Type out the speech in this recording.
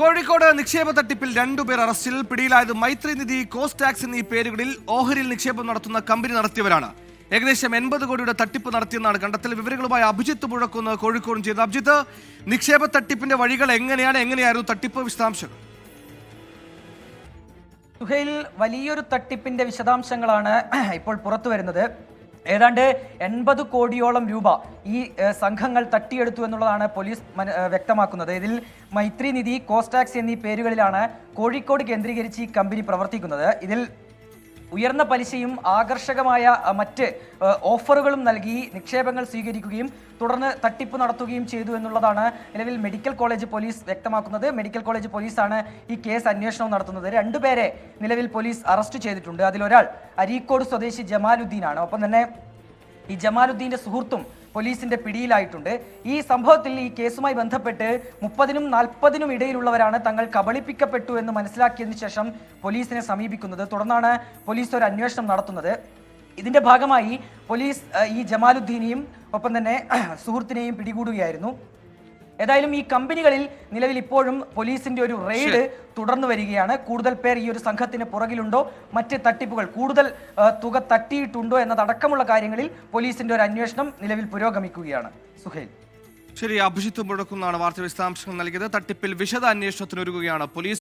കോഴിക്കോട് നിക്ഷേപ തട്ടിപ്പിൽ രണ്ടുപേർ അറസ്റ്റിൽ. പിടിയിലായത് മൈത്രി നിധി കോസ്റ്റ് ടാക്സ് എന്നീ പേരുകളിൽ ഓഹരിയിൽ നിക്ഷേപം നടത്തുന്ന കമ്പനി നടത്തിയവരാണ്. ഏകദേശം എൺപത് കോടിയുടെ തട്ടിപ്പ് നടത്തിയെന്നാണ് കണ്ടെത്തൽ. വിവരങ്ങളുമായി അഭിജിത്ത് പുഴക്കുന്ന കോഴിക്കോടും ചെയ്ത അഭിജിത്ത് നിക്ഷേപ തട്ടിപ്പിന്റെ വഴികൾ എങ്ങനെയാണ്? എങ്ങനെയായിരുന്നു തട്ടിപ്പ് വിശദാംശങ്ങൾ? സുഹൈൽ വലിയൊരു തട്ടിപ്പിന്റെ വിശദാംശങ്ങളാണ് ഇപ്പോൾ പുറത്തു വരുന്നത് ഏതാണ്ട് എൺപത് കോടിയോളം രൂപ ഈ സംഘങ്ങൾ തട്ടിയെടുത്തു എന്നുള്ളതാണ് പോലീസ് വ്യക്തമാക്കുന്നത്. ഇതിൽ മൈത്രി നിധി കോസ്റ്റാക്സ് എന്നീ പേരുകളിലാണ് കോഴിക്കോട് കേന്ദ്രീകരിച്ച് ഈ കമ്പനി പ്രവർത്തിക്കുന്നത്. ഇതിൽ ഉയർന്ന പലിശയും ആകർഷകമായ മറ്റ് ഓഫറുകളും നൽകി നിക്ഷേപങ്ങൾ സ്വീകരിക്കുകയും തുടർന്ന് തട്ടിപ്പ് നടത്തുകയും ചെയ്തു എന്നുള്ളതാണ് നിലവിൽ മെഡിക്കൽ കോളേജ് പോലീസ് വ്യക്തമാക്കുന്നത്. മെഡിക്കൽ കോളേജ് പോലീസാണ് ഈ കേസ് അന്വേഷണം നടത്തുന്നത്. രണ്ടുപേരെ നിലവിൽ പോലീസ് അറസ്റ്റ് ചെയ്തിട്ടുണ്ട്. അതിലൊരാൾ അരീക്കോട് സ്വദേശി ജമാലുദ്ദീനാണ്. ഒപ്പം തന്നെ ഈ ജമാലുദ്ദീന്റെ സുഹൃത്തും പോലീസിന്റെ പിടിയിലായിട്ടുണ്ട്. ഈ സംഭവത്തിൽ ഈ കേസുമായി ബന്ധപ്പെട്ട് മുപ്പതിനും നാൽപ്പതിനും ഇടയിലുള്ളവരാണ് തങ്ങൾ കബളിപ്പിക്കപ്പെട്ടു എന്ന് മനസ്സിലാക്കിയതിനു ശേഷം പോലീസിനെ സമീപിക്കുന്നത്. തുടർന്നാണ് പോലീസ് ഒരു അന്വേഷണം നടത്തുന്നത്. ഇതിന്റെ ഭാഗമായി പോലീസ് ഈ ജമാലുദ്ദീനെയും ഒപ്പം തന്നെ സുഹൃത്തിനെയും പിടികൂടുകയായിരുന്നു. ഏതായാലും ഈ കമ്പനികളിൽ നിലവിൽ ഇപ്പോഴും പോലീസിന്റെ ഒരു റെയ്ഡ് തുടർന്നു വരികയാണ്. കൂടുതൽ പേർ ഈ ഒരു സംഘത്തിന് പുറകിലുണ്ടോ? മറ്റ് തട്ടിപ്പുകൾ കൂടുതൽ തുക തട്ടിയിട്ടുണ്ടോ എന്നതടക്കമുള്ള കാര്യങ്ങളിൽ പോലീസിന്റെ ഒരു അന്വേഷണം നിലവിൽ പുരോഗമിക്കുകയാണ്. സുഹേൽ. ശരി അഭിജിത്ത് മുഴക്കുന്നാണ് വാർത്ത വിശദാംശങ്ങൾ നൽകിയത്. തട്ടിപ്പിൽ വിശദ അന്വേഷണത്തിനൊരുങ്ങുകയാണ് പോലീസ്.